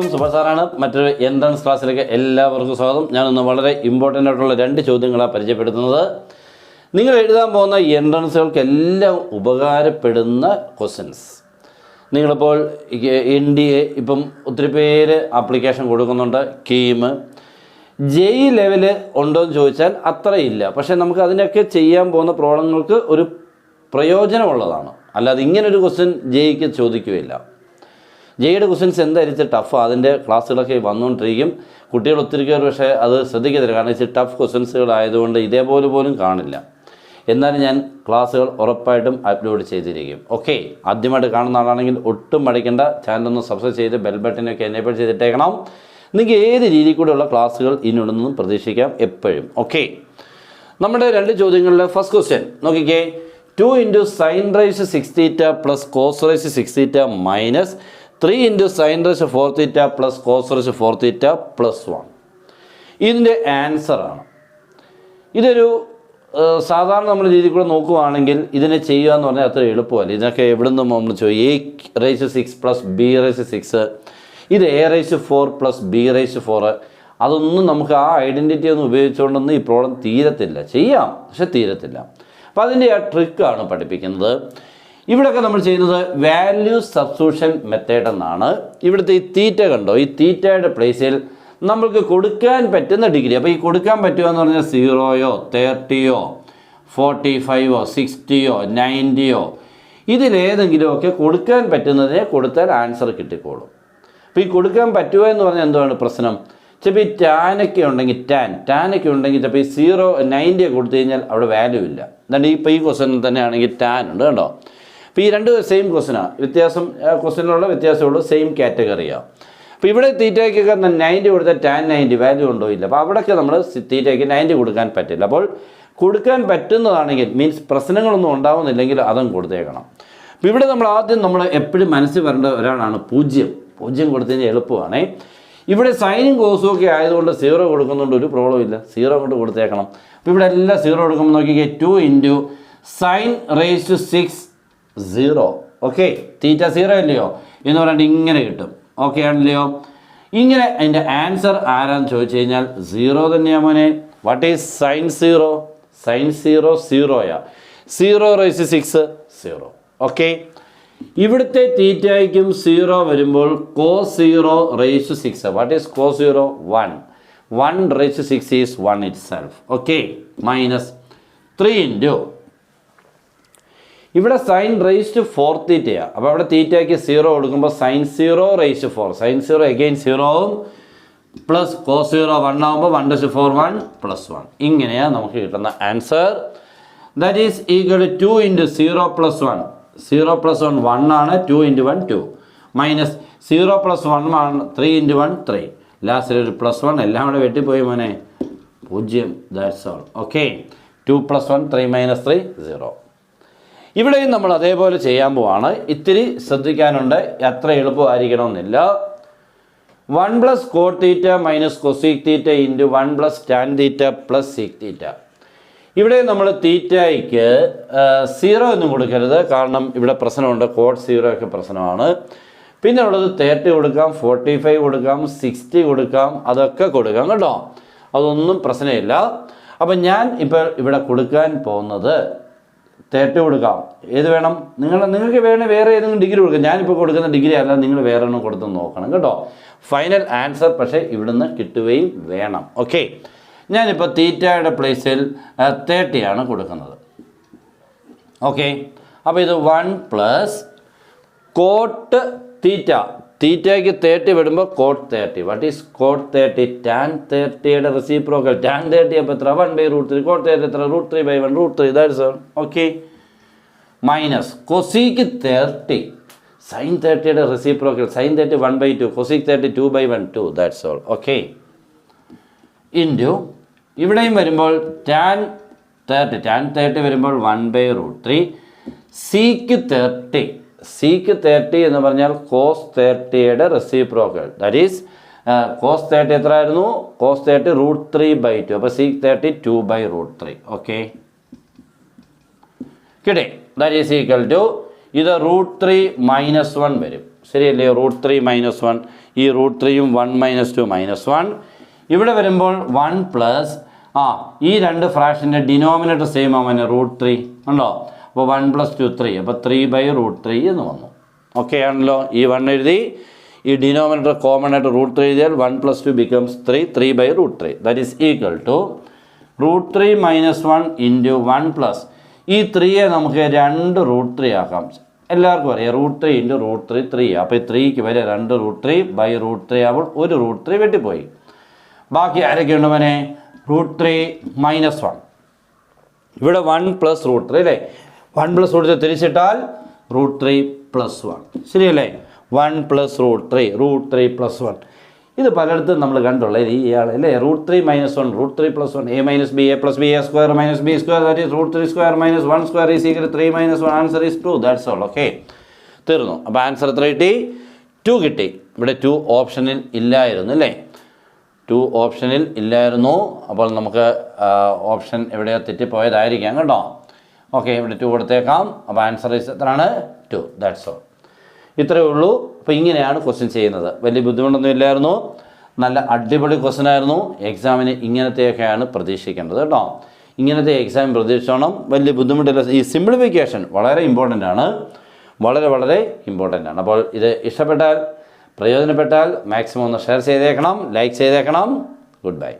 എല്ലാവർക്കും സുഭാ സാറാണ് മറ്റൊരു എൻട്രൻസ് ക്ലാസ്സിലേക്ക് എല്ലാവർക്കും സ്വാഗതം. ഞാനിന്ന് വളരെ ഇമ്പോർട്ടന്റ് ആയിട്ടുള്ള രണ്ട് ചോദ്യങ്ങളാണ് പരിചയപ്പെടുത്തുന്നത്. നിങ്ങൾ എഴുതാൻ പോകുന്ന എൻട്രൻസുകൾക്കെല്ലാം ഉപകാരപ്പെടുന്ന ക്വസ്റ്റ്യൻസ് നിങ്ങളിപ്പോൾ എൻ ഡി എ ഇപ്പം ഒത്തിരി പേര് ആപ്ലിക്കേഷൻ കൊടുക്കുന്നുണ്ട്. കീം ജെയ് ലെവൽ ഉണ്ടോ എന്ന് ചോദിച്ചാൽ അത്രയില്ല. പക്ഷേ നമുക്ക് അതിനൊക്കെ ചെയ്യാൻ പോകുന്ന പ്രോബ്ലങ്ങൾക്ക് ഒരു പ്രയോജനമുള്ളതാണ്. അല്ലാതെ ഇങ്ങനൊരു ക്വസ്റ്റ്യൻ ജെയ്ക്ക് ചോദിക്കുകയില്ല. ജെയുടെ ക്വസ്റ്റ്യൻസ് എന്തായിരിക്കും ടഫ് അതിന്റെ ക്ലാസ്സുകളൊക്കെ വന്നുകൊണ്ടിരിക്കും കുട്ടികൾ ഒത്തിരി പേർ പക്ഷേ അത് ശ്രദ്ധിക്കത്തില്ല. കാരണം ഇച്ചിരി ടഫ് ക്വസ്റ്റ്യൻസുകളായതുകൊണ്ട് ഇതേപോലെ പോലും കാണില്ല. എന്നാലും ഞാൻ ക്ലാസ്സുകൾ ഉറപ്പായിട്ടും അപ്ലോഡ് ചെയ്തിരിക്കും. ഓക്കെ ആദ്യമായിട്ട് കാണുന്ന ആളാണെങ്കിൽ ഒട്ടും മടിക്കേണ്ട. ചാനലൊന്ന് സബ്സ്ക്രൈബ് ചെയ്ത് ബെൽ ബട്ടനൊക്കെ എനേബിൾ ചെയ്തിട്ടേക്കണം. നിങ്ങൾക്ക് ഏത് രീതിയിൽ കൂടെയുള്ള ക്ലാസ്സുകൾ നിന്നും പ്രതീക്ഷിക്കാം എപ്പോഴും. ഓക്കെ നമ്മുടെ രണ്ട് ചോദ്യങ്ങളിലെ ഫസ്റ്റ് ക്വസ്റ്റ്യൻ നോക്കിക്കേ. Two into sine raise six theta plus cos raise six theta minus three into sine raise four theta plus cos raise four theta plus one ഇതിന്റെ ആൻസറാണ് ഇതൊരു സാധാരണ നമ്മൾ രീതിയിൽ കൂടെ നോക്കുവാണെങ്കിൽ ഇതിനെ ചെയ്യുക എന്ന് പറഞ്ഞാൽ അത്ര എളുപ്പമല്ല. ഇതിനൊക്കെ എവിടെ നിന്ന് നമ്മൾ ചോദിക്കും A raise six plus B raise six ഇത് A raise four plus B raise four അതൊന്നും നമുക്ക് ആ ഐഡന്റിറ്റി ഒന്നും ഉപയോഗിച്ചുകൊണ്ടൊന്നും ഈ പ്രോബ്ലം തീരത്തില്ല. ചെയ്യാം പക്ഷെ തീരത്തില്ല. അപ്പോൾ അതിന്റെ ആ ട്രിക്കാണ് പഠിപ്പിക്കുന്നത്. ഇവിടെയൊക്കെ നമ്മൾ ചെയ്യുന്നത് വാല്യൂ സബ്സ്ക്രിപ്ഷൻ മെത്തേഡ് എന്നാണ്. ഇവിടുത്തെ ഈ തീറ്റ കണ്ടോ? ഈ തീറ്റയുടെ പ്ലേസിൽ നമ്മൾക്ക് കൊടുക്കാൻ പറ്റുന്ന ഡിഗ്രി അപ്പോൾ ഈ കൊടുക്കാൻ പറ്റുക എന്ന് പറഞ്ഞാൽ സീറോയോ തേർട്ടിയോ ഫോർട്ടി ഫൈവോ സിക്സ്റ്റിയോ നയന്റിയോ ഇതിലേതെങ്കിലുമൊക്കെ കൊടുക്കാൻ പറ്റുന്നതിനെ കൊടുത്താൽ ആൻസർ കിട്ടിക്കോളും. അപ്പോൾ ഈ കൊടുക്കാൻ പറ്റുക എന്ന് പറഞ്ഞാൽ എന്താണ് പ്രശ്നം? ചിലപ്പോൾ ഈ ടാനൊക്കെ ഉണ്ടെങ്കിൽ ടാൻ ടാനൊക്കെ ഉണ്ടെങ്കിൽ ചിലപ്പോൾ ഈ സീറോ നയന്റി കൊടുത്തു കഴിഞ്ഞാൽ അവിടെ വാല്യൂ ഇല്ല. എന്നിട്ട് ഇപ്പോൾ ഈ ക്വസ്റ്റൻ തന്നെ ആണെങ്കിൽ ടാൻ ഉണ്ട് കേട്ടോ അപ്പോൾ ഈ രണ്ട് സെയിം ക്വസ്റ്റനാണ് വ്യത്യാസം ക്വസ്റ്റനിലുള്ള വ്യത്യാസമുള്ളൂ സെയിം കാറ്റഗറിയാണ് അപ്പോൾ ഇവിടെ തീറ്റയ്ക്കൊക്കെ നയന്റി കൊടുത്താൽ ടാൻ നയന്റി വാല്യൂ ഉണ്ടോ ഇല്ല? അപ്പോൾ അവിടെയൊക്കെ നമ്മൾ തീറ്റയ്ക്ക് നയന്റി കൊടുക്കാൻ പറ്റില്ല. അപ്പോൾ കൊടുക്കാൻ പറ്റുന്നതാണെങ്കിൽ മീൻസ് പ്രശ്നങ്ങളൊന്നും ഉണ്ടാവുന്നില്ലെങ്കിൽ അതും കൊടുത്തേക്കണം. അപ്പോൾ ഇവിടെ നമ്മൾ ആദ്യം നമ്മൾ എപ്പോഴും മനസ്സിൽ വരേണ്ട ഒരാളാണ് പൂജ്യം. പൂജ്യം കൊടുത്തതിന് എളുപ്പമാണേ. ഇവിടെ സൈനും കോസും ഒക്കെ ആയതുകൊണ്ട് സീറോ കൊടുക്കുന്നതുകൊണ്ട് ഒരു പ്രോബ്ലം ഇല്ല. സീറോ കൊണ്ട് കൊടുത്തേക്കണം. അപ്പോൾ ഇവിടെ എല്ലാം സീറോ കൊടുക്കുമ്പോൾ നോക്കിക്കേ two into sine raise two six zero okay theta zero അല്ലയോ? എന്ന് പറഞ്ഞിട്ട് ഇങ്ങനെ കിട്ടും. ഓക്കെ ആണല്ലയോ? ഇങ്ങനെ അതിന്റെ ആൻസർ ആരാന്ന് ചോദിച്ചു കഴിഞ്ഞാൽ സീറോ തന്നെയാണ് മോനെ. What is sine zero sine zero സീറോയാ zero raise six zero okay ഇവിടുത്തെ തീറ്റയ്ക്കും സീറോ വരുമ്പോൾ cos zero raise six what is cos zero one one raise six is one itself okay minus three into ഇവിടെ sign raise to four തീറ്റയാണ് അപ്പോൾ അവിടെ തീറ്റയ്ക്ക് zero കൊടുക്കുമ്പോൾ sine zero raise two four sine zero again സീറോവും plus cos zero one ആകുമ്പോൾ one two four one plus one ഇങ്ങനെയാണ് നമുക്ക് കിട്ടുന്ന answer that is equal to into zero plus one zero plus one one ആണ് two into one two minus zero plus one one three into one three ലാസ്റ്റിൽ ഒരു plus one എല്ലാം കൂടെ വെട്ടിപ്പോയി മോനെ. പൂജ്യം that's all okay two plus one three minus three zero ഇവിടെയും നമ്മൾ അതേപോലെ ചെയ്യാൻ പോവാണ്. ഇത്തിരി ശ്രദ്ധിക്കാനുണ്ട്. അത്ര എളുപ്പമായിരിക്കണമെന്നില്ല. One plus cot theta minus cosec theta into one plus tan theta plus sec theta. ഇവിടെ നമ്മൾ തീറ്റയ്ക്ക് സീറോ ഒന്നും കൊടുക്കരുത്. കാരണം ഇവിടെ പ്രശ്നമുണ്ട്. കോട്ട് സീറോ ഒക്കെ പ്രശ്നമാണ്. പിന്നെ ഉള്ളത് തേർട്ടി കൊടുക്കാം ഫോർട്ടി ഫൈവ് കൊടുക്കാം സിക്സ്റ്റി കൊടുക്കാം അതൊക്കെ കൊടുക്കാം കേട്ടോ. അതൊന്നും പ്രശ്നമില്ല. അപ്പം ഞാൻ ഇപ്പോൾ ഇവിടെ കൊടുക്കാൻ പോകുന്നത് തേർട്ടി കൊടുക്കാം. ഏത് വേണം? നിങ്ങൾ നിങ്ങൾക്ക് വേണേൽ വേറെ ഏതെങ്കിലും ഡിഗ്രി കൊടുക്കാം. ഞാനിപ്പോൾ കൊടുക്കുന്ന ഡിഗ്രി അല്ല നിങ്ങൾ വേറെ ഒന്നും കൊടുത്ത് നോക്കണം കേട്ടോ. ഫൈനൽ ആൻസർ പക്ഷേ ഇവിടുന്ന് കിട്ടുകയും വേണം. ഓക്കെ ഞാനിപ്പോൾ തീറ്റയുടെ പ്ലേസിൽ തേർട്ടിയാണ് കൊടുക്കുന്നത്. ഓക്കെ അപ്പോൾ ഇത് വൺ പ്ലസ് കോട്ട് തീറ്റ തീറ്റയ്ക്ക് തേർട്ടി വിടുമ്പോൾ cot thirty what is cot thirty tan തേർട്ടിയുടെ reciprocal tan thirty അപ്പോൾ എത്ര? One by root three cot thirty എത്ര? Root three by one root three that's okay minus cosec thirty sine തേർട്ടിയുടെ reciprocal sine thirty one by two cosec thirty two by one two that's all okay into ഇവിടെയും വരുമ്പോൾ tan thirty tan thirty വരുമ്പോൾ one by root three sec thirty sec thirty എന്ന് പറഞ്ഞാൽ cos തേർട്ടിയുടെ reciprocal that is cos thirty എത്ര ആയിരുന്നു cos thirty root three by two അപ്പോൾ sec thirty two by root three okay കിട്ടി. That is equal to ഇത് root three minus one വരും. ശരിയല്ലേ? Root three minus one ഈ root ത്രീയും one minus two minus one ഇവിടെ വരുമ്പോൾ one plus ആ ഈ രണ്ട് ഫ്രാക്ഷന്റെ ഡിനോമിനേറ്റർ സെയിം ആവാൻ റൂട്ട് ത്രീ ഉണ്ടോ? അപ്പോൾ വൺ പ്ലസ് ടു ത്രീ അപ്പോൾ ത്രീ ബൈ റൂട്ട് ത്രീ എന്ന് വന്നു ഓക്കെ ആണല്ലോ ഈ വൺ എഴുതി ഈ ഡിനോമിനേറ്റർ കോമൺ ആയിട്ട് റൂട്ട് ത്രീ എഴുതിയാൽ one plus two becomes three three by root three that is equal to root three minus one into one plus ഈ ത്രീയെ നമുക്ക് രണ്ട് റൂട്ട് ത്രീ ആക്കാം എല്ലാവർക്കും അറിയാം root three into root three three അപ്പോൾ ഈ ത്രീക്ക് വരെ രണ്ട് root three by root three ആവുമ്പോൾ ഒരു റൂട്ട് ത്രീ വെട്ടിപ്പോയി ബാക്കി ആരൊക്കെയുണ്ട് മനെ റൂട്ട് ത്രീ മൈനസ് വൺ ഇവിടെ വൺ പ്ലസ് റൂട്ട് ത്രീ അല്ലേ വൺ പ്ലസ് ത്രീ തിരിച്ചിട്ടാൽ റൂട്ട് ത്രീ പ്ലസ് വൺ. ശരിയല്ലേ? One plus root three root three plus one. ഇത് പലയിടത്തും നമ്മൾ കണ്ടുള്ള ഈ ഇയാൾ അല്ലേ? Root three minus one root three plus one. A minus B A plus B A square minus B square that is root three square minus one square is equal three minus one. Answer is two. That's all okay തീർന്നു. അപ്പോൾ answer എത്ര കിട്ടി? To കിട്ടി. ഇവിടെ to ഓപ്ഷനിൽ ഇല്ലായിരുന്നു അല്ലേ? To ഓപ്ഷനിൽ ഇല്ലായിരുന്നു. അപ്പോൾ നമുക്ക് ഓപ്ഷൻ എവിടെയോ തെറ്റിപ്പോയതായിരിക്കാം കേട്ടോ? ഓക്കെ ഇവിടെ ടു കൊടുത്തേക്കാം. അപ്പോൾ ആൻസർ ഈസ് എത്രയാണ്? ടു ദാറ്റ്സ് ഓൾ ഇത്രയേ ഉള്ളൂ. അപ്പോൾ ഇങ്ങനെയാണ് ക്വസ്റ്റ്യൻ ചെയ്യുന്നത്. വലിയ ബുദ്ധിമുട്ടൊന്നും ഇല്ലായിരുന്നു. നല്ല അടിപൊളി ക്വസ്റ്റ്യൻ ആയിരുന്നു. എക്സാമിന് ഇങ്ങനത്തെയൊക്കെയാണ് പ്രതീക്ഷിക്കേണ്ടത് കേട്ടോ. ഇങ്ങനത്തെ എക്സാം പ്രതീക്ഷിച്ചോണം. വലിയ ബുദ്ധിമുട്ടില്ല. ഈ സിംപ്ലിഫിക്കേഷൻ വളരെ ഇമ്പോർട്ടന്റ് ആണ്. വളരെ വളരെ ഇമ്പോർട്ടന്റ് ആണ്. അപ്പോൾ ഇത് ഇഷ്ടപ്പെട്ടാൽ പ്രയോജനപ്പെട്ടാൽ മാക്സിമം ഒന്ന് ഷെയർ ചെയ്തേക്കണം. ലൈക്ക് ചെയ്തേക്കണം. Good bye